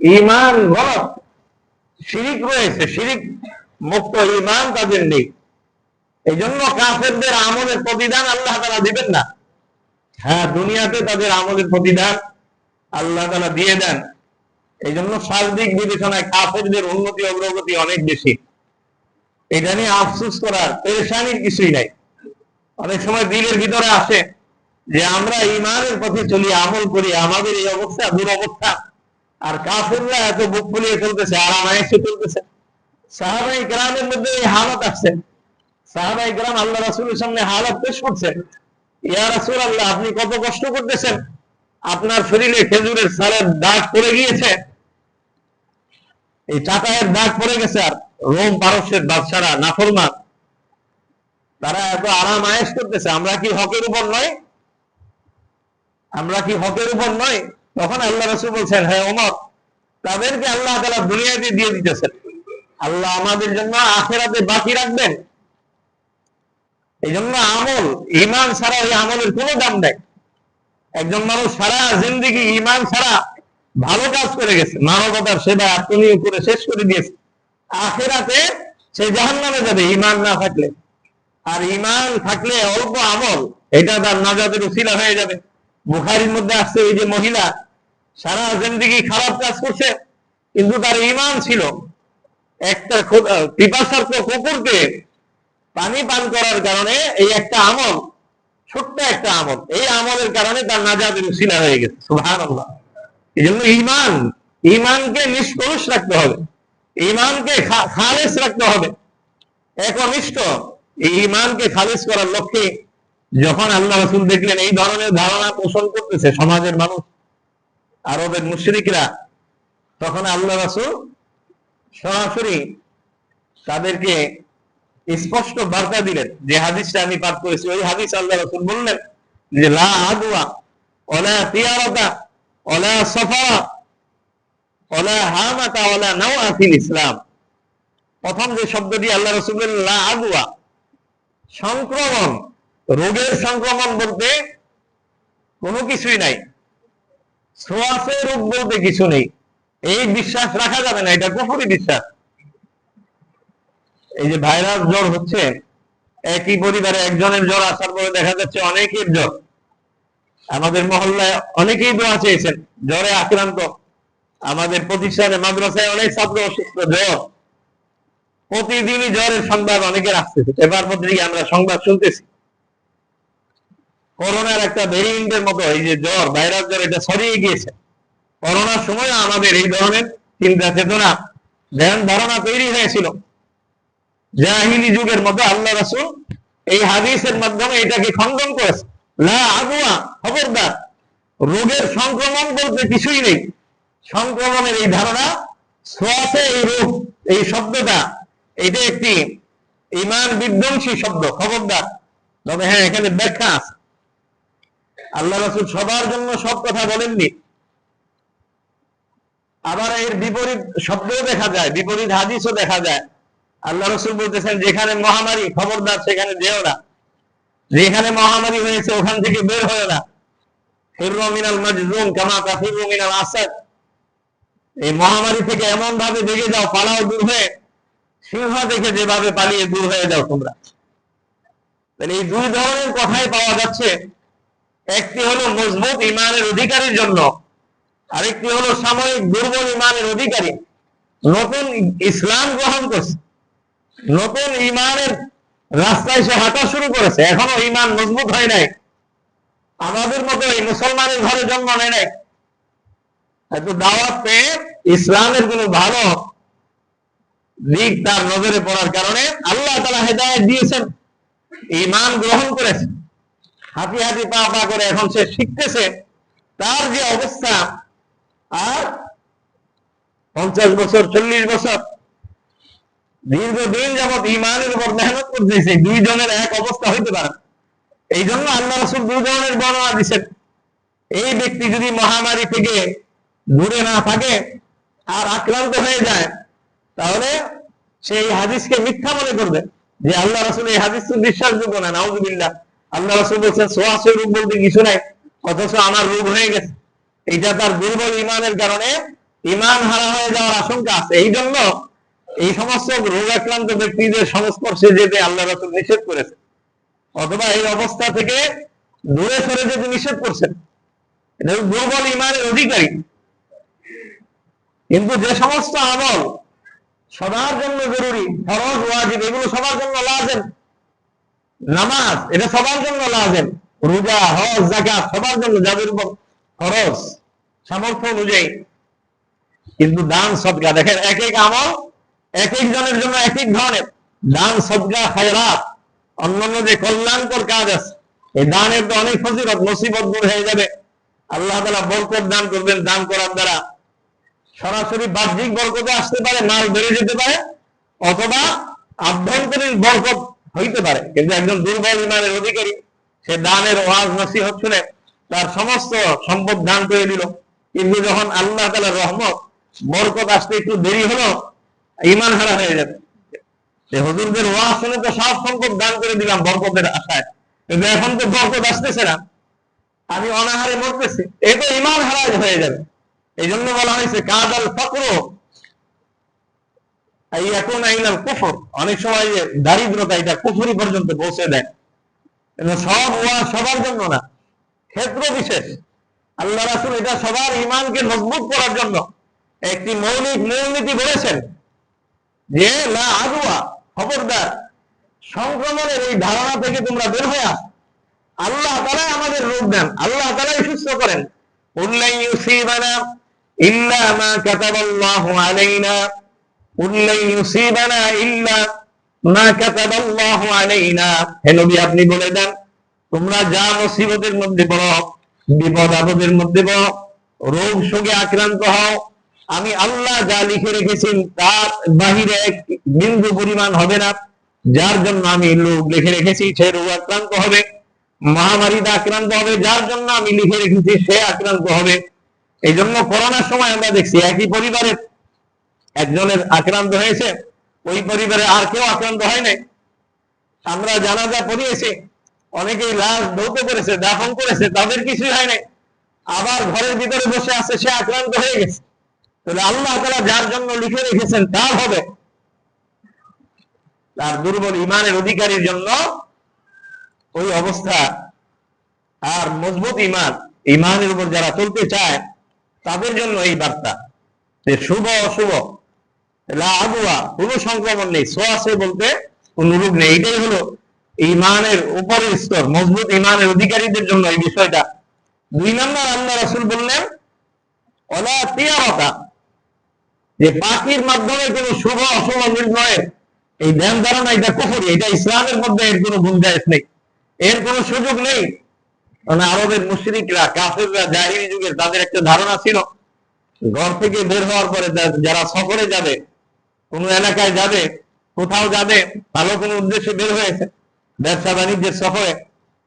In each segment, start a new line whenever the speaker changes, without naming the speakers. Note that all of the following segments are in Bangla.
ইমান গলত। শিরিক রয়েছে মুক্ত ইমান তাদের নেই। এই জন্য কাফেরদের আমলের প্রতিদান আল্লাহ তারা দিবেন না। হ্যাঁ দুনিয়াতে তাদের আমলের প্রতিদান আল্লাহ তারা দিয়ে দেন। এই জন্য সার্বিক বিবেচনায় কাফেরদের উন্নতি, অগ্রগতি অনেক বেশি। এটা নিয়ে আফসোস করার পেরেশানির কিছুই নাই। অনেক সময় দিলের ভিতরে আসে যে আমরা ইমানের পথে চলি, আমল করি, আমাদের এই অবস্থা, দুরবস্থা। আর কাফেররা এত বুক ফুলিয়ে চলতেছে আরামায়েসে চলতেছে। সাহাবাই গ্রামের মধ্যে এই হালত আসছে। সাহাবাই গ্রাম আল্লাহ রাসুলের সামনে হালত পেশ করছেন ইয়া রাসুল আল্লাহ আপনি কত কষ্ট করতেছেন? আপনার শরীরে খেজুরের সালের দাগ পড়ে গিয়েছে। এই চাটায়ের দাগ পড়ে গেছে আর। রোম পারস্যের বাদশারা, নাফরমান, তারা এত আরাম আয়েস করতেছে। আমরা কি হকের উপর নয়? আমরা কি হকের উপর নয়? তখন আল্লাহ রসুল বলছেন হ্যাঁ ওমর, তাদেরকে আল্লাহ তালা দুনিয়াতে দিয়ে দিতেছেন। আল্লাহ আমাদের জন্য আখেরাতে বাকি রাখবেন। এই জন্য আমল ইমান ছাড়া ওই আমলের কোনো দাম নেই। একজন মানুষ সারা জিন্দিগি ইমান ছাড়া ভালো কাজ করে গেছে। মানবতার সেবা আত্মনিয়োগ করে শেষ করে দিয়েছে। আখেরাতে সে জাহান নামে যাবে ইমান না থাকলে। আর ইমান থাকলে অল্প আমল, এটা তার নাজাদের উসিলা হয়ে যাবে। বুখারির মধ্যে আসছে ওই যে মহিলা সারা জিন্দিগি খারাপ কাজ করছে, কিন্তু তার ইমান ছিল। একটা পিপাসার্থ কুকুরকে পানি পান করার কারণে এই একটা আমল, ছোট্ট একটা আমল, এই আমলের কারণে তার নাজাদের উসিলা হয়ে গেছে সুহান এই জন্য ইমান ইমানকে নিষ্কলুষ রাখতে হবে ইমানকে খালেস রাখতে হবে। একনিষ্ঠ এই ইমানকে খালেজ করার লক্ষ্যে যখন আল্লাহ রসুল দেখলেন, এই ধরনের ধারণা পোষণ করতেছে সমাজের মানুষ আরবের মুশ্রিকরা তখন আল্লাহ রসুল সরাসরি তাদেরকে স্পষ্ট বার্তা দিলেন যে হাদিসটা আমি পাঠ করেছি। ওই হাদিস আল্লাহ রসুল বললেন যে, লা আদুয়া ওলা তিয়ারতা, ওলা সফা ওলা হামাতা, ওলা নাও ইসলাম। প্রথম যে শব্দটি আল্লাহ রসুল লা আদুয়া সংক্রমণ, রোগের সংক্রমণ বলতে কোনো কিছুই নাই। সোয়াসে রোগ বলতে কিছু নেই। এই বিশ্বাস রাখা যাবে না, এটা কুফুরি বিশ্বাস। এই যে ভাইরাস জ্বর হচ্ছে, একই পরিবারে একজনের জ্বর আসার পরে দেখা যাচ্ছে অনেকের জ্বর। আমাদের মহল্লায় অনেকেই দোয়া চেয়েছেন, জ্বরে আক্রান্ত। আমাদের প্রতিষ্ঠানে মাদ্রাসায় অনেক ছাত্র অসুস্থ, জ্বর। প্রতিদিনই জ্বরের সংবাদ অনেকের আসতেছে। পেপার পত্রিকা আমরা সংবাদ শুনতেছি। করোনার একটা ভেরিয়েন্টের মতো এই যে জ্বর ভাইরাস জ্বর, এটা ছড়িয়ে গিয়েছে। করোনার সময় আমাদের এই ধরনের চিন্তা চেতনা, ধ্যান ধারণা তৈরি হয়েছিল। জাহিলি যুগের মতো আল্লাহ রাসুল এই হাদিসের মাধ্যমে এটাকে খণ্ডন করেছে না আগুয়া খবরদার, রোগের সংক্রমণ বলতে কিছুই নেই। সংক্রমণের এই ধারণা, শ্বাসে এই রোগ, এই শব্দটা, এটা একটি ইমান বিধ্বংসী শব্দ, খবরদার। তবে হ্যাঁ এখানে ব্যাখ্যা আছে। আল্লাহ রসুল সবার জন্য সব কথা বলেননি। আবার এর বিপরীত শব্দও দেখা যায়, বিপরীত হাদিসও দেখা যায়। আল্লাহ রসুল বলতেছেন, যেখানে মহামারী, খবরদার, সেখানে যেও না। যেখানে মহামারী হয়েছে, ওখান থেকে বের হয় না। এই মহামারী থেকে এমন ভাবে দেখে যাও, পালাও দূর হয়ে। সিংহ দেখে যেভাবে পালিয়ে দূর হয়ে যাও তোমরা। এই দুই ধরনের কথাই পাওয়া যাচ্ছে। একটি হলো মজবুত ইমানের অধিকারীর জন্য, আরেকটি হলো সাময়িক দুর্বল ইমানের অধিকারী। নতুন ইসলাম গ্রহণ করছে, নতুন ইমানের রাস্তায় সে হাঁটা শুরু করেছে, এখনও ইমান মজবুত হয় নাই। আমাদের মতো এই মুসলমানের ঘরে জন্ম নেয় নাই। হয়তো দাওয়াত পেয়ে ইসলামের কোন ভালো দিক তার নজরে পড়ার কারণে আল্লাহ তালা হেদায়ত দিয়েছেন, ইমান গ্রহণ করেছে হাতি হাতি পা পা করে এখন সে শিখতেছে, তার যে অবস্থা, আর পঞ্চাশ বছর, চল্লিশ বছর, দীর্ঘদিন যাবৎ ইমানের উপর মেহনত করতেছে, দুইজনের এক অবস্থা হইতে পারে এই জন্য আল্লাহ রসুল দুই ধরনের বর্ণনা দিচ্ছেন এই ব্যক্তি যদি মহামারী থেকে দূরে না থাকে আর আক্রান্ত হয়ে যায়, তাহলে সেই হাদিসকে মিথ্যা মনে করবে যে আল্লাহ রসুল এই হাদিস তো বিশ্বাসযোগ্য না, নাউজুবিল্লাহ। আল্লাহ রসুল বলছেন বলতে কিছু নাই, অথচ আমার রোগ হয়ে গেছে। এটা তার দুর্বল কারণে ইমান হারা হয়ে যাওয়ার আশঙ্কা আছে। এই জন্য এই ব্যক্তিদের আল্লাহ নিষেধ করেছে অথবা এই অবস্থা থেকে দূরে সরে যেতে নিষেধ করছেন। এটা দুর্বল ইমানের অধিকারী। কিন্তু যে সমস্ত আমল সবার জন্য জরুরি, ফরজ, ওয়াজিব, এগুলো সবার জন্য লাজেম। নামাজ, এটা সবার জন্য লাজেম। রোজা, হজ জাকাত সবার জন্য যাদের খরচ, সামর্থ্য অনুযায়ী। কিন্তু দান সদকা, দেখেন এক এক আমল এক এক জনের জন্য এক এক ধরনের। দান সদকা, খায়রাত, অন্যান্য যে কল্যাণকর কাজ আছে, এই দানের তো অনেক ফজিলত মুসিবত দূর হয়ে যাবে। আল্লাহ তাআলা বরকত দান করবেন, দান করার দ্বারা সরাসরি বাহ্যিক বরকতে আসতে পারে, মাল বেড়ে যেতে পারে, অথবা আভ্যন্তরীণ বরকত হইতে পারে। কিন্তু একজন দুর্বল ইমানের অধিকারী, সে দানের ওয়াজ নসিহত শুনে তার সমস্ত সম্পদ দান করে দিল কিন্তু যখন আল্লাহ তাআলার রহমত, বরকত আসতে একটু দেরি হলো ইমান হারা হয়ে যাবে যে হুজুরদের ওয়াজ শুনে তো সব সম্পদ দান করে দিলাম বরকতের আশায়। কিন্তু এখন তো বরকত আসতেছে না। আমি অনাহারে মরতেছি। এই তো ইমান হারা হয়ে যাবে এই জন্য বলা হয়েছে, কাদাল ফকর এই এখন আইনাল কুফর অনেক সময় দারিদ্রতা, এটা কুফরি পর্যন্ত পৌঁছে দেয়। সব হওয়া সবার জন্য না, ক্ষেত্র বিশেষ। আল্লাহ রাসুল এটা সবার ইমানকে মজবুত করার জন্য একটি মৌলিক মূলনীতি বলেছেন যে না আগুয়া খবরদার, সংক্রমণের এই ধারণা থেকে তোমরা বের হয়ে আস। আল্লাহ তারাই আমাদের রোগ দেন, আল্লাহ তারাই সুস্থ করেন। উল্লাই ইউসিবানা ইল্লা মা কাতাবাল্লাহু আলাইনা। আপনি বলে দেন, তোমরা যা মুসিবতের মধ্যে পড়ো, বিপদ আপদের মধ্যে পড়ো, রোগ শোকে আক্রান্ত হও, আমি আল্লাহ যা লিখে রেখেছি তার বাহিরে এক বিন্দু পরিমাণ হবে না। যার জন্য আমি লোক লিখে রেখেছি, সে রোগ আক্রান্ত হবে, মহামারীতে আক্রান্ত হবে, যার জন্য আমি লিখে রেখেছি, সে আক্রান্ত হবে। এই জন্য করোনার সময় আমরা দেখছি, একই পরিবারের একজনের আক্রান্ত হয়েছে, ওই পরিবারে আর কেউ আক্রান্ত হয় নাই আমরা জানাজা পড়িয়েছি, অনেকেই লাশ ধৌত করেছে, দাফন করেছে, তাদের কিছুই হয় নাই আবার ঘরের ভিতরে বসে আছে, সে আক্রান্ত হয়ে গেছে। তাহলে আল্লাহ তালা যার জন্য লিখে রেখেছেন, তার হবে। তার দুর্বল ইমানের অধিকারীর জন্য ওই অবস্থা। আর মজবুত ইমান, ইমানের উপর যারা চলতে চায়, তাদের জন্য এই বার্তা। যে শুভ অশুভ। লা আগুয়া কোনো সংক্রমণ নেই। সোয়াশে বলতে কোন রোগ নেই। এটাই হলো ইমানের উপরের স্তর, মজবুত ইমানের অধিকারীদের জন্য এই বিষয়টা। দুই নম্বর, আল্লাহ রাসূল বললেন, অলা যে পাখির মাধ্যমে কোন শুভ, অশুভ নির্ণয়ের এই ধ্যান ধারণা, এটা কুফরি, এটা ইসলামের মধ্যে এর কোনো গুঞ্জাইশ নেই। এর কোনো সুযোগ নেই। মানে আরবের মুশরিকরা, কাফেররা জাহিরি যুগের তাদের একটা ধারণা ছিল, ঘর থেকে বের হওয়ার পরে যারা সফরে যাবে কোন এলাকায় যাবে, কোথাও যাবে, ভালো কোনো উদ্দেশ্যে বের হয়েছে, ব্যবসা বাণিজ্যের সফরে,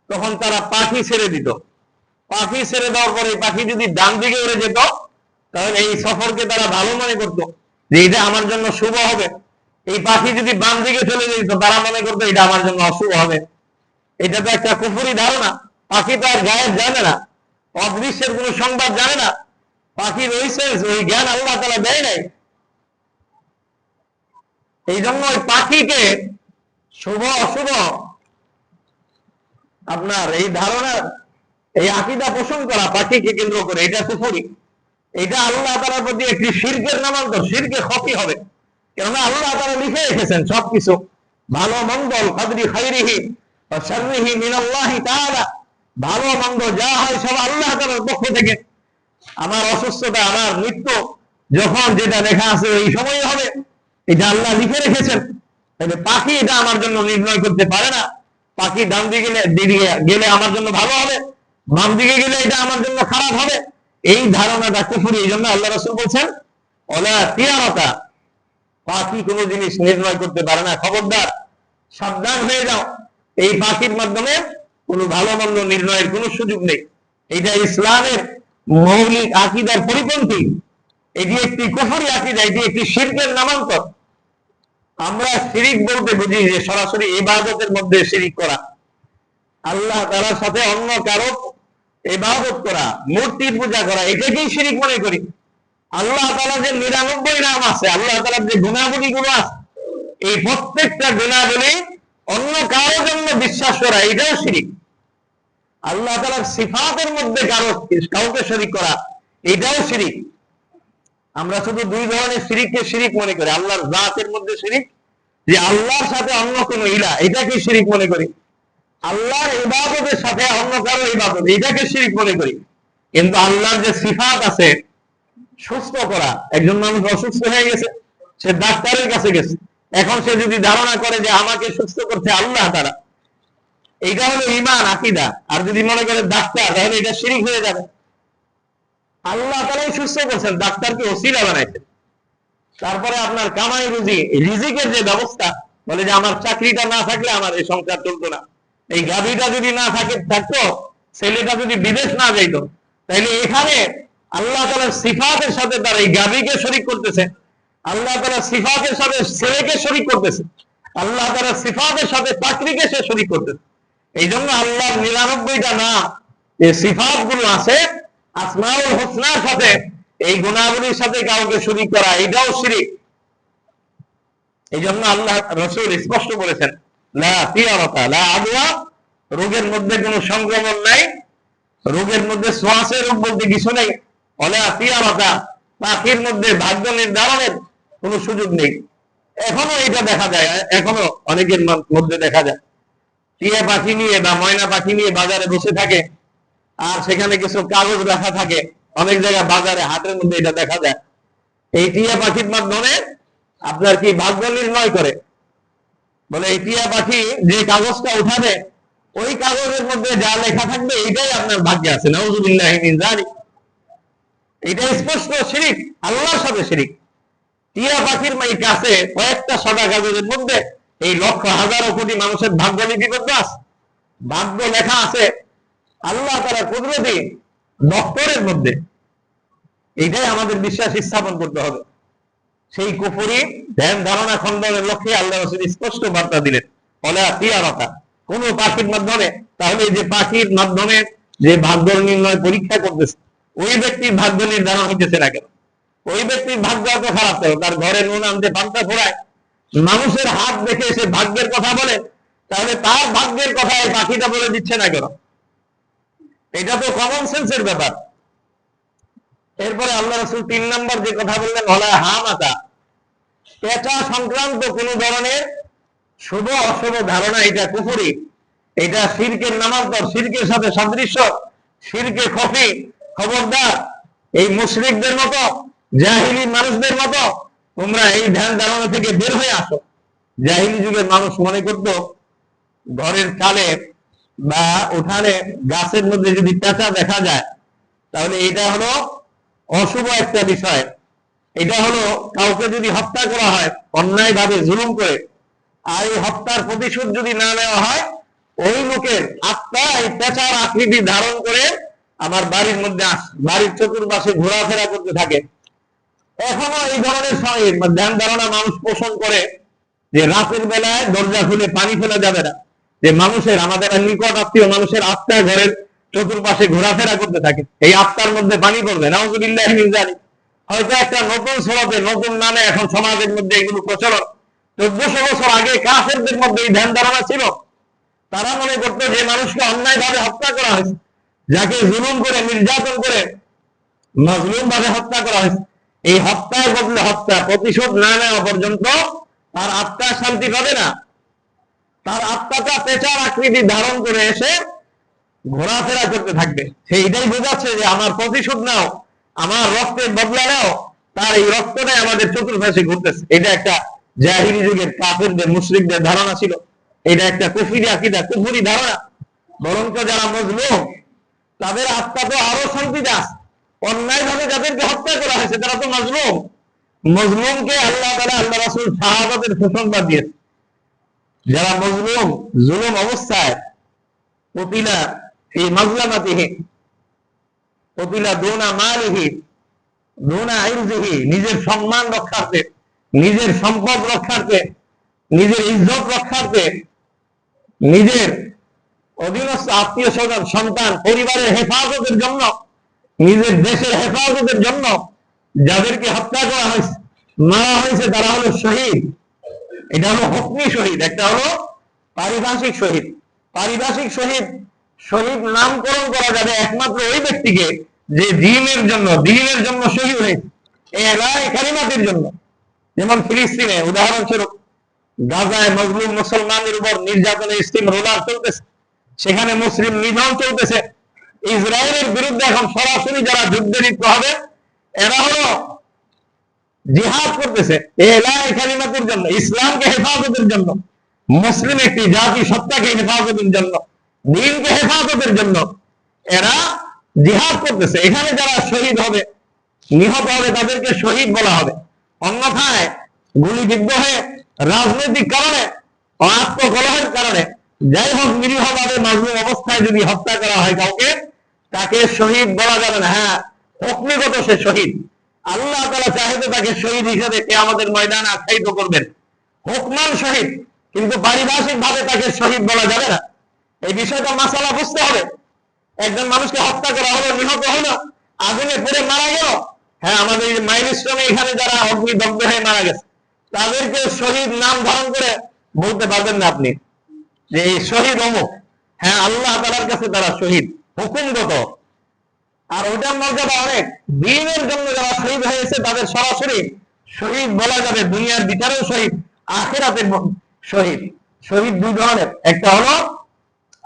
তখন তারা পাখি ছেড়ে দিত। পাখি ছেড়ে দেওয়ার পরে পাখি যদি ডান দিকে উড়ে যেত, তাহলে এই সফরকে তারা ভালো মনে করত যে এটা আমার জন্য শুভ হবে। এই পাখি যদি বাম দিকে চলে যেত, তারা মনে করতো এটা আমার জন্য অশুভ হবে। এটা তো একটা কুফুরি ধারণা। পাখি তো আর গায়েব জানে না, অদৃশ্যের কোনো সংবাদ জানে না। ওই সেন্স ওই জ্ঞান আল্লাহ তালা দেয় নাই। এই জন্য ওই পাখিকে শুভ অশুভ আপনার এই ধারণা, এই আকিদা পোষণ করা, পাখিকে কেন্দ্র করে, এটা এটা আল্লাহ তালার প্রতি একটি শিরকের নামান্তর, শিরকে ক্ষতি হবে। কেননা আল্লাহ তারা লিখে রেখেছেন সবকিছু। ভালো মঙ্গল কাদরি খাইরিহি ও শাররিহি মিনাল্লাহি ভালো, মন্দ যা হয় সব আল্লাহ তাআলার পক্ষ থেকে। আমার অসুস্থতা, আমার মৃত্যু, যখন যেটা লেখা আছে ওই সময় হবে। এটা আল্লাহ লিখে রেখেছেন। তাহলে পাখি এটা আমার জন্য নির্ণয় করতে পারে না। পাখি ডান দিকে গেলে আমার জন্য ভালো হবে। বাম দিকে গেলে এটা আমার জন্য খারাপ হবে। এই ধারণাটা কুফুরি, এই জন্য আল্লাহ রসুল বলছেন, অলা তিয়ারতা। পাখি কোনো জিনিস নির্ণয় করতে পারে না। খবরদার, সাবধান হয়ে যাও। এই পাখির মাধ্যমে কোনো ভালো মন্দ নির্ণয়ের কোনো সুযোগ নেই। এটা ইসলামের মৌলিক আকিদার পরিপন্থী। এটি একটি কুফরি আকিদা, এটি একটি শিল্পের নামান্তর। আমরা শিরিক বলতে বুঝি যে সরাসরি ইবাদতের মধ্যে শিরিক করা। আল্লাহ তালার সাথে অন্য কারও ইবাদত করা মূর্তির পূজা করা, এটাকেই শিরিক মনে করি। আল্লাহ তালা যে নিরানব্বই নাম আছে, আল্লাহ তাআলার যে গুণাবলী গুলো আছে, এই প্রত্যেকটা গুণাবলী অন্য কারোর জন্য বিশ্বাস করা, এটাও শিরিক। আল্লাহ তাআলার সিফাতের মধ্যে কারও কাউকে শরিক করা, এটাও শিরিক। আমরা শুধু দুই ধরনের শিরিককে শিরিক মনে করি, আল্লাহর জাতের মধ্যে শিরিক, যে আল্লাহর সাথে অন্য কোন ইলা এটাকে শিরিক মনে করি। আল্লাহর ইবাদতের সাথে অন্য কারও ইবাদত, এটাকে শিরিক মনে করি। কিন্তু আল্লাহর যে সিফাত আছে, সুস্থ করা, একজন মানুষ অসুস্থ হয়ে গেছে, সে ডাক্তারের কাছে গেছে। এখন সে যদি ধারণা করে যে আমাকে সুস্থ করছে আল্লাহ তারা এইটা হলো ইমান আকিদা। আর যদি মনে করে ডাক্তার, তাহলে এটা শিরিক হয়ে যাবে। আল্লাহ তারাই সুস্থ করছেন, ডাক্তারকে ওসিলা বানাইছেন। তারপরে আপনার কামাই রুজি রিজিকের যে ব্যবস্থা, বলে যে আমার চাকরিটা না থাকলে আমার এই সংসার চলতো না। এই গাভীটা যদি না থাকে, থাকতো, ছেলেটা যদি বিদেশ না যাইতো, তাইলে এখানে আল্লাহ তালার সিফাতের সাথে তার এই গাভীকে শরিক করতেছে। আল্লাহ তালা সিফাতের সাথে ছেলেকে শরিক করতেছে। আল্লাহ তালা সিফাতের সাথে চাকরিকে সে শরিক করতেছে। এই জন্য আল্লাহর নিরানব্বইটা না যে সিফাতগুলো আছে আসমাউল হোসনার সাথে এই গুণাবলীর সাথে কাউকে শরিক করা, এটাও শিরিক। এই জন্য আল্লাহ রসুল স্পষ্ট আদওয়া, রোগের মধ্যে কোনো সংক্রমণ নাই, রোগের মধ্যে শ্বাসের রোগ বলতে কিছু নেই। পাখির মধ্যে ভাগ্য নির্ধারণের কোনো সুযোগ নেই। এখনও এটা দেখা যায়, এখনও অনেকের মধ্যে দেখা যায়। টিয়া পাখি নিয়ে বা ময়না পাখি নিয়ে বাজারে বসে থাকে আর সেখানে কিছু কাগজ রাখা থাকে। অনেক জায়গায় বাজারে হাটের মধ্যে এটা দেখা যায়। এই টিয়া পাখির মাধ্যমে আপনার কি ভাগ্য নির্ণয় করে? বলে এই টিয়া পাখি যে কাগজটা উঠাবে, ওই কাগজের মধ্যে যা লেখা থাকবে এটাই আপনার ভাগ্যে আছে। নজুবিল্লাহ জানি এটা স্পষ্ট শিরিক, আল্লাহর সাথে শিরিক। টিয়া পাখির এই কাছে কয়েকটা সাদা কাগজের মধ্যে এই লক্ষ হাজারো কোটি মানুষের ভাগ্য লিপিবদ্ধ আছে। ভাগ্য লেখা আছে আল্লাহ তারা কুদরতি দপ্তরের মধ্যে এটাই আমাদের বিশ্বাস স্থাপন করতে হবে। সেই কুফুরি, ধ্যান ধারণা খণ্ডনের লক্ষ্যে আল্লাহ রসুল স্পষ্ট বার্তা দিলেন। অলা তিয়ারতা কোন পাখির মাধ্যমে, তাহলে যে পাখির মাধ্যমে যে ভাগ্য নির্ণয় পরীক্ষা করতেছে, ওই ব্যক্তির ভাগ্য নির্ধারণ হইতেছে না কেন? ওই ব্যক্তির ভাগ্য এত খারাপ কেন? তার ঘরে নুন আনতে পান্তা ফোড়ায় মানুষের হাত দেখে এসে ভাগ্যের কথা বলে, তাহলে তার ভাগ্যের কথা এই পাখিটা বলে দিচ্ছে না কেন? এটা তো কমন সেন্সের ব্যাপার। এরপরে আল্লাহ রসুল তিন নম্বর যে কথা বললেন হলা হা মাতা পেঁচা সংক্রান্ত কোন ধরনের শুভ অশুভ ধারণা, এটা কুফুরি। এটা শিরকের নামান্তর শিরকের সাথে সাদৃশ্য। শিরকে খফি, খবরদার। এই মুশরিকদের মতো, জাহিলি মানুষদের মতো, তোমরা এই ধ্যান ধারণা থেকে বের হয়ে আসো। জাহিলি যুগের মানুষ মনে করত, ঘরের চালে বা উঠানে গাছের মধ্যে যদি পেঁচা দেখা যায়, তাহলে এটা হলো অশুভ একটা বিষয়। এটা হলো কাউকে যদি হত্যা করা হয় অন্যায় ভাবে জুলুম করে, আর এই হত্যার প্রতিশোধ যদি না নেওয়া হয়, ওই লোকের আত্মা এই পেঁচার আকৃতি ধারণ করে আমার বাড়ির মধ্যে বাড়ির চতুর্পাশে ঘোরাফেরা করতে থাকে। এখনও এই ধরনের ধ্যান ধারণা মানুষ পোষণ করে যে রাতের বেলায় দরজা খুলে পানি ফেলা যাবে না। যে মানুষের, আমাদের নিকট আত্মীয় মানুষের আত্মা ঘরের চতুর্পাশে ঘোরাফেরা করতে থাকে। এই আত্মার মধ্যে পানি পড়বে নাউজুবিল্লাহ জানি হয়তো একটা নতুন স্বভাবে নতুন নামে এখন সমাজের মধ্যে এগুলো প্রচলন। চোদ্দশো বছর আগে কাফেরদের মধ্যে এই ধ্যান ধারণা ছিল। তারা মনে করতো যে মানুষকে অন্যায় ভাবে হত্যা করা হয়েছে। যাকে জুলুম করে, নির্যাতন করে মজলুম ভাবে হত্যা করা হয়েছে। এই হত্যার বদলে হত্যা, প্রতিশোধ না নেওয়া পর্যন্ত তার আত্মা শান্তি পাবে না। তার আত্মাটা পেঁচার আকৃতি ধারণ করে এসে ঘোরাফেরা করতে থাকবে। সেইটাই বোঝাচ্ছে যে আমার প্রতিশোধ নাও, আমার রক্তের বদলা নাও, তার এই রক্তটাই আমাদের চতুর্পাশে ঘুরতেছে। এটা একটা জাহিরি যুগের কাফেরদের মুসলিমদের ধারণা ছিল। এটা একটা কুফিরি আকিদা, কুফুরি ধারণা। বরঞ্চ যারা মজলুম, তাদের আত্মা তো আরও শান্তিতে আছে। অন্যায় ভাবে যাদেরকে হত্যা করা হয়েছে, তারা তো মজলুম। মজলুমকে আল্লাহ তারা আল্লাহ রাসুল শাহাবাদের সুসংবাদ দিয়েছে। যারা মজলুম, জুলুম অবস্থায় কতিলা এই মাজলামাতিহি, কতিলা দোনা মালিহি, দোনা আইরজিহি নিজের সম্মান রক্ষার্থে, নিজের সম্পদ রক্ষার্থে, নিজের ইজ্জত রক্ষার্থে, নিজের অধীনস্থ আত্মীয় স্বজন, সন্তান, পরিবারের হেফাজতের জন্য, নিজের দেশের হেফাজতের জন্য যাদেরকে হত্যা করা হয়েছে, মারা হয়েছে, তারা হলো শহীদ। এটা হলো হকমি শহীদ, একটা হলো পারিভাষিক শহীদ। পারিভাষিক শহীদ শহীদ নামকরণ করা যাবে একমাত্র ওই ব্যক্তিকে যে দিনের জন্য দিনের জন্য শহীদ হয়েছে। জন্য। যেমন ফিলিস্তিনে উদাহরণস্বরূপ গাজায় মজলুম মুসলমানদের উপর নির্যাতনের স্টিম রোলার চলতেছে। সেখানে মুসলিম নিধন চলতেছে। ইসরায়েলের বিরুদ্ধে এখন সরাসরি যারা যুদ্ধে লিপ্ত হবে, এরা হলো জিহাদ করতেছে। কালিমাতের জন্য, ইসলামকে হেফাজতের জন্য, মুসলিম একটি জাতি সত্তাকে হেফাজতের জন্য, দিনকে হেফাজতের জন্য এরা জিহাদ করতেছে। এখানে যারা শহীদ হবে, নিহত হবে, তাদেরকে শহীদ বলা হবে। অন্যথায় গুলিবিদ্ধ হয়ে, রাজনৈতিক কারণে আত্মকলহের কারণে যাই হোক নিরীহভাবে মাজলুম অবস্থায় যদি হত্যা করা হয় কাউকে, তাকে শহীদ বলা যাবে না। হ্যাঁ হকমিগত সে শহীদ। আল্লাহ তালা চাহিদে তাকে শহীদ হিসেবে কে আমাদের ময়দানে আখ্যায়িত করবেন। হুকমান শহীদ, কিন্তু পারিভাষিক ভাবে তাকে শহীদ বলা যাবে না। এই বিষয়টা মাসালা বুঝতে হবে। একজন মানুষকে হত্যা করা হলো, নিহত হলো, আগুনে পড়ে মারা গেল। হ্যাঁ আমাদের মাইলস্টোনে এখানে যারা অগ্নিদগ্ধ হয়ে মারা গেছে, তাদেরকে শহীদ নাম ধারণ করে বলতে পারবেন না আপনি যে শহীদ অমুক। হ্যাঁ আল্লাহ তালার কাছে তারা শহীদ। হুকুমগত। আর ওটার মর্যাদা অনেক। দিনের জন্য যারা শহীদ হয়েছে তাদের সরাসরি শহীদ বলা যাবে, দুনিয়ার বিচারেও শহীদ, আখেরাতের শহীদ। শহীদ দুই ধরনের। একটা হলো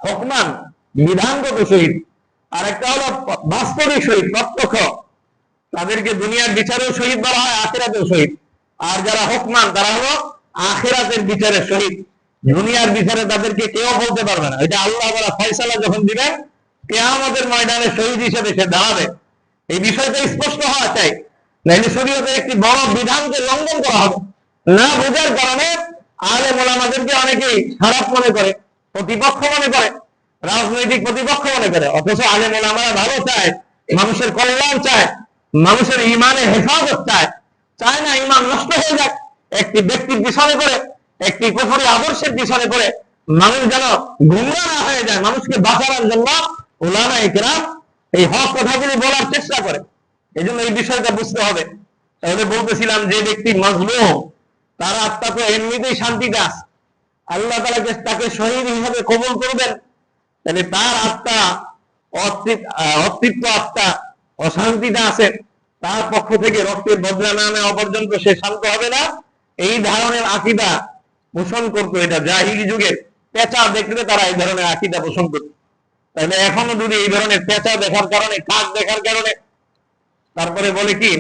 হকমান, বিধানগত শহীদ। আর একটা হলো বাস্তবিক শহীদ, প্রত্যক্ষ। তাদেরকে দুনিয়ার বিচারেও শহীদ বলা হয়, আখেরাতেও শহীদ। আর যারা হকমান, তারা হলো আখেরাতের বিচারে শহীদ। দুনিয়ার বিচারে তাদেরকে কেউ বলতে পারবে না। এটা আল্লাহ বলা ফয়সালা যখন দিবেন কেয়ামতের ময়দানে শহীদ হিসেবে সে দাঁড়াবে। এই বিষয়টা স্পষ্ট হওয়া চাই। নাইলে শরীয়তের একটি বড় বিধানকে লঙ্ঘন করা হবে। না বোঝার কারণে আলে মোলামাদেরকে অনেকেই খারাপ মনে করে, প্রতিপক্ষ মনে করে, রাজনৈতিক প্রতিপক্ষ মনে করে। অথচ আলে মোলামারা ভালো চায়, মানুষের কল্যাণ চায়, মানুষের ইমানে হেফাজত চায়। চায় না ইমান নষ্ট হয়ে যাক, একটি ব্যক্তির পিছনে করে, একটি কুফরি আদর্শের পিছনে করে মানুষ যেন গুমরা না হয়ে যায়, মানুষকে বাঁচানোর জন্য ওলামা ইকরাম এই হক কথাগুলি বলার চেষ্টা করে। এই জন্য এই বিষয়টা বুঝতে হবে। তাহলে বলতেছিলাম যে ব্যক্তি মজলুম, তার আত্মা তো এমনিতেই শান্তিতে আছে আল্লাহ তালাকে তাকে শহীদ হিসাবে কবল করবেন, তাহলে তার আত্মা অতৃপ্ত আত্মা, অশান্তিতে আছে। তার পক্ষ থেকে রক্তের বদলা না নেওয়া পর্যন্ত সে শান্ত হবে না। এই ধরনের আকিদা পোষণ করতো এটা জাহিরি যুগের। পেঁচা দেখলে তারা এই ধরনের আকিদা পোষণ করত। তাহলে এখনও যদি এই ধরনের পেঁচা দেখার কারণে, কাক দেখার কারণে, তারপরে বলে কি,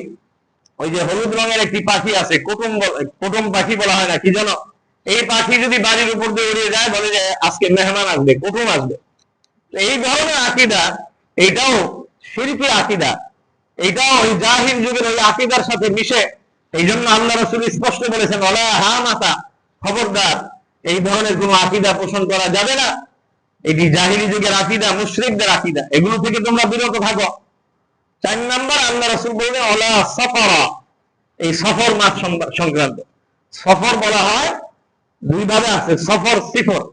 ওই যে হলুদ রঙের একটি পাখি আছে কুটুম কুটুম পাখি বলা হয় না, কি জানো? এই পাখি যদি বাড়ির উপর দিয়ে উড়িয়ে যায়, বলে যে আজকে মেহমান আসবে, কুটুম আসবে। এই ধরনের আকিদা, এইটাও শিল্পী আকিদা। এইটাও ওই জাহির যুগের ওই আকিদার সাথে মিশে। এই জন্য আল্লাহ রসুল স্পষ্ট বলেছেন অলা হা মাতা খবরদার, এই ধরনের কোন আকিদা পোষণ করা যাবে না। এটি জাহিরি যুগের আকিদা, মুশ্রিকদের আকিদা, এগুলো থেকে তোমরা বিরত থাকো। চার নাম্বার, আল্লাহ রসুল বললেন ওলা সফর। এই সফর মাস সংক্রান্ত। সফর বলা হয় দুই ভাবে আছে, সফর, সিফর।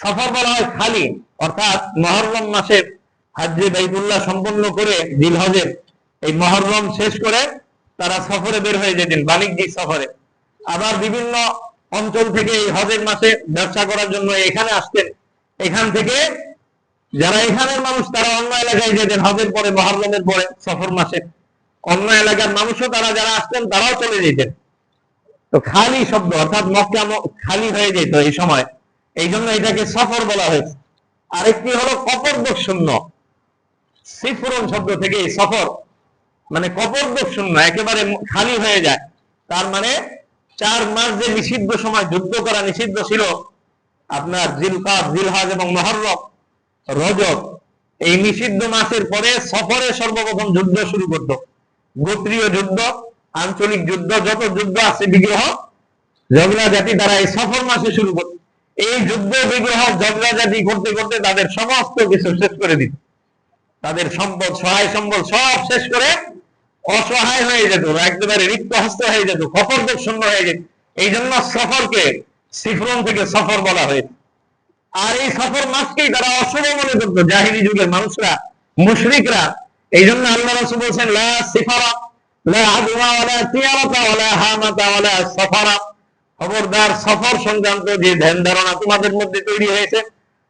সফর বলা হয় খালি, অর্থাৎ মহরম মাসের হাজ্যে বাইতুল্লাহ সম্পন্ন করে দিলহজের এই মহরম শেষ করে তারা সফরে বের হয়ে যেতেন, বাণিজ্যিক সফরে। আবার বিভিন্ন অঞ্চল থেকে এই হজের মাসে ব্যবসা করার জন্য এখানে আসতেন। এখান থেকে যারা এখানের মানুষ, তারা অন্য এলাকায় যেতেন হজের পরে, মহরমের পরে, সফর মাসে। অন্য এলাকার মানুষও তারা যারা আসতেন, তারাও চলে যেতেন। তো খালি শব্দ, অর্থাৎ মক্কা খালি হয়ে যেত এই সময়। এই জন্য এটাকে সফর বলা হয়েছে। আরেকটি হলো কপরদোষ শূন্য। সিফরন শব্দ থেকে সফর মানে কপরদোষ শূন্য, একেবারে খালি হয়ে যায়। তার মানে চার মাস যে নিষিদ্ধ সময়, যুদ্ধ করা নিষিদ্ধ ছিল আপনার জিলকাত জিলহাজ এবং মহরম, রজব, এই নিষিদ্ধ মাসের পরে সফরে সর্বপ্রথম যুদ্ধ শুরু করত। গোত্রীয় যুদ্ধ, আঞ্চলিক যুদ্ধ, যত যুদ্ধ আছে বিগ্রহ, ঝগড়া জাতি তারা এই সফর মাসে শুরু করত। এই যুদ্ধ বিগ্রহ, ঝগড়া জাতি করতে করতে তাদের সমস্ত কিছু শেষ করে দিত। তাদের সম্পদ, সহায় সম্পদ সব শেষ করে অসহায় হয়ে যেত একেবারে রিক্ত হস্ত হয়ে যেত খপরদক শূন্য হয়ে যেত। এই জন্য সফরকে সিফরন থেকে সফর বলা হয়েছে। আর এই সফর মাসকেই তারা অশুভ মনে করতো, জাহিরি যুগের মানুষরা, মুশরিকরা। এই জন্য আল্লাহ রাসূল বলছেন, লা সিফারা, লা হামাতা সফারা। খবরদার সফর সংক্রান্ত যে ধ্যান ধারণা তোমাদের মধ্যে তৈরি হয়েছে,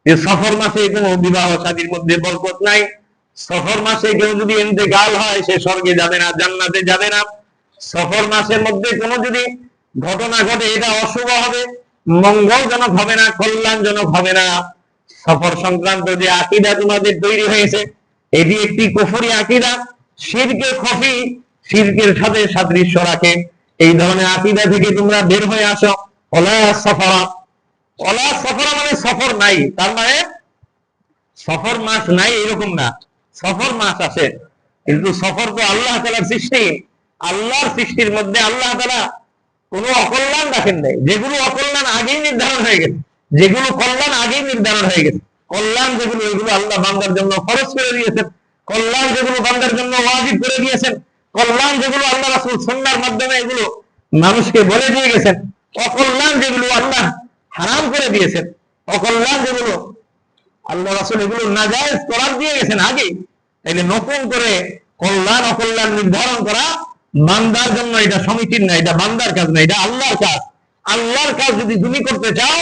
যে সফর মাসে কোনো বিবাহ শাদীর মধ্যে বরকত নাই। সফর মাসে কেউ যদি ইন্তেকাল হয়, সে স্বর্গে যাবে না, জান্নাতে যাবে না। সফর মাসের মধ্যে কোনো যদি ঘটনা ঘটে, এটা অশুভ হবে। মঙ্গলজনক হবে না, কল্যাণজনক হবে না। সফর সংক্রান্ত যে আকিদা তোমাদের তৈরি হয়েছে এটি একটি কুফরি আকিদা শিরকে খফি শিরকের সাথে সাদৃশ্য রাখে। এই ধরনের আকিদা থেকে তোমরা বের হয়ে আসো। অলা সফরা। অলা সফরা মানে সফর নাই, তার মানে সফর মাস নাই এরকম না। সফর মাস আছে, কিন্তু সফর তো আল্লাহ তালার সৃষ্টি। আল্লাহর সৃষ্টির মধ্যে আল্লাহ তালা কোনো অকল্যাণ রাখেন নাই। যেগুলো অকল্যাণ আগেই নির্ধারণ হয়ে গেছে। যেগুলো কল্যাণ আগেই নির্ধারণ হয়ে গেছে। কল্যাণ যেগুলো, এগুলো আল্লাহ বান্দার জন্য খরচ করে দিয়েছেন। কল্যাণ যেগুলো বান্দার জন্য ওয়াজিব করে দিয়েছেন। কল্যাণ যেগুলো আল্লাহ রাসূল সুন্নাহর মাধ্যমে এগুলো মানুষকে বলে দিয়ে গেছেন। অকল্যাণ যেগুলো আল্লাহ হারাম করে দিয়েছেন। অকল্যাণ যেগুলো আল্লাহ রাসূল এগুলো নাজায়েজ করার দিয়ে গেছেন আগে। তাইলে নতুন করে কল্যাণ, অকল্যাণ নির্ধারণ করা বান্দার জন্য এটা সমিতির না, এটা বান্দার কাজ না, এটা আল্লাহর কাজ। আল্লাহর কাজ যদি তুমি করতে চাও,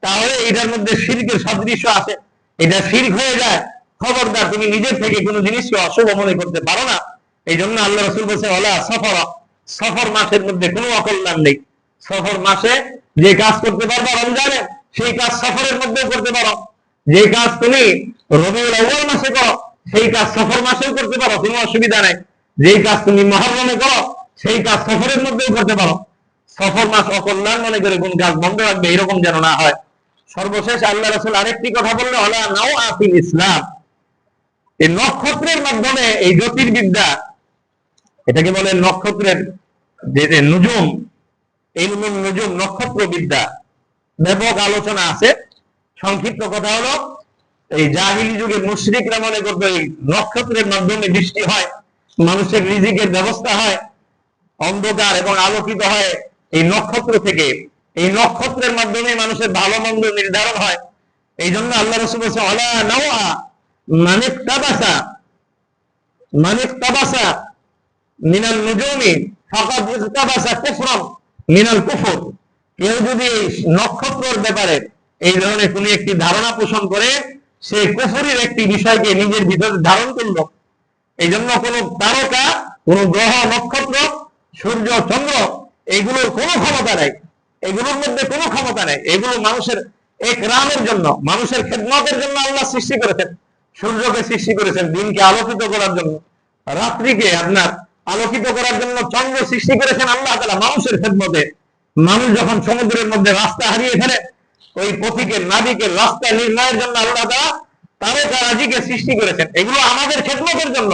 তাহলে এটার মধ্যে শিরকের সাদৃশ্য আছে। এটা শিরক হয়ে যায়। খবরদার, তুমি নিজের থেকে কোনো জিনিসকে অশুভ মনে করতে পারো না। এই জন্য আল্লাহ রসুল বলছে, ওলা সফর। সফর মাসের মধ্যে কোনো অকল্যাণ নেই। সফর মাসে যে কাজ করতে পারবা রমজানে, সেই কাজ সফরের মধ্যেও করতে পারো। যে কাজ তুমি রবিউল আউয়াল মাসে করো, সেই কাজ সফর মাসেও করতে পারো, কোনো অসুবিধা নাই। যেই কাজ তুমি মহরমে করো, সেই কাজ সফরের মধ্যেও করতে পারো। সফর মাস অকল্যাণ মনে করে কোন কাজ বন্ধ রাখবে, এরকম যেন না হয়। সর্বশেষ আল্লাহ রসুল আরেকটি কথা বললে হলা নাও আফিল ইসলাম এই নক্ষত্রের মাধ্যমে এই জ্যোতির্বিদ্যা, এটাকে বলে নক্ষত্রের যে নুজুম, এই নুজুম নক্ষত্র বিদ্যা ব্যাপক আলোচনা আছে। সংক্ষিপ্ত কথা হলো, এই জাহিলি যুগে মুশরিকরা মনে করতো এই নক্ষত্রের মাধ্যমে বৃষ্টি হয়। মানুষের রিজিকের ব্যবস্থা হয়, অন্ধকার এবং আলোকিত হয় এই নক্ষত্র থেকে। এই নক্ষত্রের মাধ্যমে মানুষের ভালো মন্দ নির্ধারণ হয়। এই জন্য আল্লাহ রসুল বলছে অলা তাবাসা তাবাসা মিনাল নুজুমি মিনাল কুফর। কেউ যদি নক্ষত্রের ব্যাপারে এই ধরনের কোন একটি ধারণা পোষণ করে, সে কুফরির একটি বিষয়কে নিজের ভিতরে ধারণ করল এই জন্য কোন তারকা কোন গ্রহ, নক্ষত্র, সূর্য, চন্দ্র, এগুলোর কোনো ক্ষমতা নেই। এগুলোর মধ্যে কোনো ক্ষমতা নেই। এগুলো মানুষের এক রামের জন্য, মানুষের খেদমতের জন্য আল্লাহ সৃষ্টি করেছেন। সূর্যকে সৃষ্টি করেছেন, দিনকে আলোকিত করার জন্য। রাত্রিকে আপনার আলোকিত করার জন্য চন্দ্র সৃষ্টি করেছেন আল্লাহ তালা মানুষের খেদমতে। মানুষ যখন সমুদ্রের মধ্যে রাস্তা হারিয়ে ফেলে, ওই পথিকের নাবিকের রাস্তা নির্ণয়ের জন্য আল্লাহ তালা তারকা রাজিকে সৃষ্টি করেছেন। এগুলো আমাদের খেদমতের জন্য।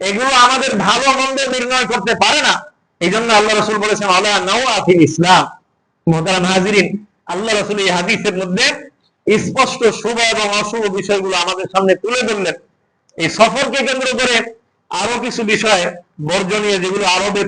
এগুলো আমাদের ভালো মন্দ নির্ণয় করতে পারে না। এই জন্য আল্লাহ রসুল বলেছেন আল্লাহ নাও আফিল ইসলাম। মোহতারাম হাজিরিন, আল্লাহ রসুল এই হাদিসের মধ্যে স্পষ্ট শুভ এবং অশুভ বিষয়গুলো আমাদের সামনে তুলে ধরলেন। এই সফরকে কেন্দ্র করে আরও কিছু বিষয় বর্জনীয় যেগুলো আরবে